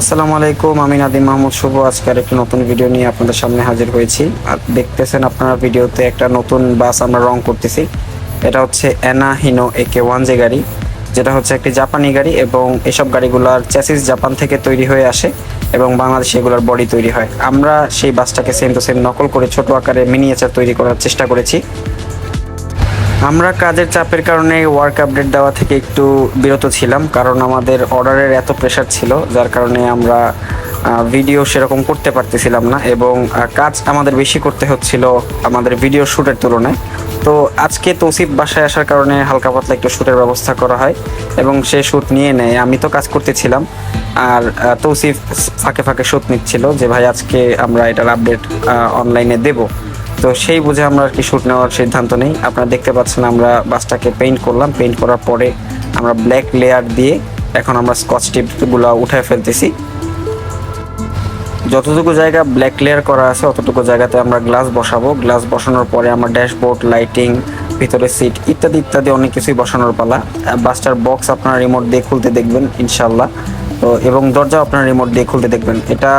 আসসালামু আলাইকুম, আমি নাদিম মাহমুদ শুভ। আজকের একটি নতুন ভিডিও নিয়ে আপনাদের সামনে হাজির হয়েছি। আর দেখতেছেন আপনারা ভিডিওতে একটা নতুন বাস আমরা রং করতেছি। এটা হচ্ছে অ্যানা হিনো একে ওয়ান জে গাড়ি, যেটা হচ্ছে একটি জাপানি গাড়ি এবং এসব গাড়িগুলোর চ্যাসিস জাপান থেকে তৈরি হয়ে আসে এবং বাংলাদেশে এগুলোর বডি তৈরি হয়। আমরা সেই বাসটাকে সেম টু সেম নকল করে ছোট আকারে মিনিয়েচার তৈরি করার চেষ্টা করেছি। আমরা কাজের চাপের কারণে ওয়ার্ক আপডেট দেওয়া থেকে একটু বিরত ছিলাম, কারণ আমাদের অর্ডারের এত প্রেশার ছিল, যার কারণে আমরা ভিডিও সেরকম করতে পারতেছিলাম না এবং কাজ আমাদের বেশি করতে হচ্ছিল আমাদের ভিডিও শ্যুটের তুলনায়। তো আজকে তৌসিফ বাসায় আসার কারণে হালকা পাতলা একটু শ্যুটের ব্যবস্থা করা হয় এবং সে শ্যুট নিয়ে নেয়। আমি তো কাজ করতেছিলাম, আর তৌসিফ ফাঁকে ফাঁকে শ্যুট নিচ্ছিল যে, ভাই, আজকে আমরা এটার আপডেট অনলাইনে দেবো। তো সেই বুঝে আমরা আর কি শ্যুট নেওয়ার সিদ্ধান্ত নেই। আপনারা দেখতে পাচ্ছেন আমরা বাসটাকে পেইন্ট করলাম। পেইন্ট করার পরে আমরা ব্ল্যাক লেয়ার দিয়ে এখন আমরা স্কচ টিপগুলো উঠায় ফেলতেছি। যতটুকু জায়গা ব্ল্যাক লেয়ার করা আছে, অতটুকু জায়গাতে আমরা গ্লাস বসাবো। গ্লাস বসানোর পরে আমরা ড্যাশবোর্ড লাইটিং ভিতরে সিট ইত্যাদি ইত্যাদি অনেক কিছুই বসানোর পালা। বাসটার বক্স আপনারা রিমোট দিয়ে খুলতে দেখবেন ইনশাল্লাহ তো এবং দরজা আপনারা রিমোট দিয়ে খুলতে দেখবেন। এটা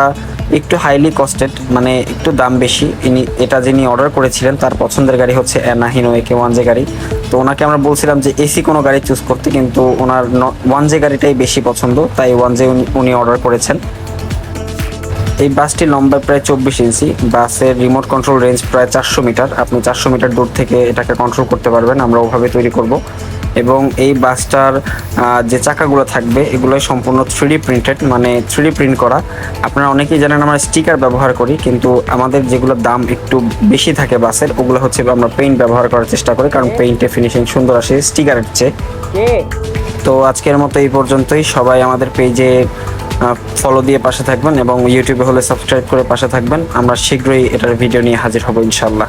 একটু হাইলি কস্টেড মানে একটু দাম বেশি। ইনি, এটা যিনি অর্ডার করেছিলেন, তার পছন্দের গাড়ি হচ্ছে অ্যানাহিনো একে ওয়ান জে গাড়ি। তো ওনাকে আমরা বলছিলাম যে এসি কোনো গাড়ি চুজ করতে, কিন্তু ওনার ওয়ান জে গাড়িটাই বেশি পছন্দ, তাই ওয়ান জে উনি অর্ডার করেছেন। এই বাসটি লম্বা প্রায় চব্বিশ ইঞ্চি, বাসের রিমোট কন্ট্রোল রেঞ্জ প্রায় চারশো মিটার। আপনি চারশো মিটার দূর থেকে এটাকে কন্ট্রোল করতে পারবেন, আমরা ওভাবে তৈরি করব। এবং এই বাসটার যে চাকাগুলো থাকবে এগুলো সম্পূর্ণ থ্রিডি প্রিন্টেড মানে থ্রিডি প্রিন্ট করা। আপনারা অনেকেই জানেন আমরা স্টিকার ব্যবহার করি কিন্তু আমাদের যেগুলোর দাম একটু বেশি থাকে বাসের ওগুলো হচ্ছে আমরা পেইন্ট ব্যবহার করার চেষ্টা করি কারণ পেইন্টে ফিনিশিং সুন্দর আসে স্টিকারের চেয়ে। তো আজকের মতো এই পর্যন্তই। সবাই আমাদের পেজে ফলো দিয়ে পাশে থাকবেন এবং ইউটিউবে হলে সাবস্ক্রাইব করে পাশে থাকবেন। আমরা শীঘ্রই এটার ভিডিও নিয়ে হাজির হব ইনশাল্লাহ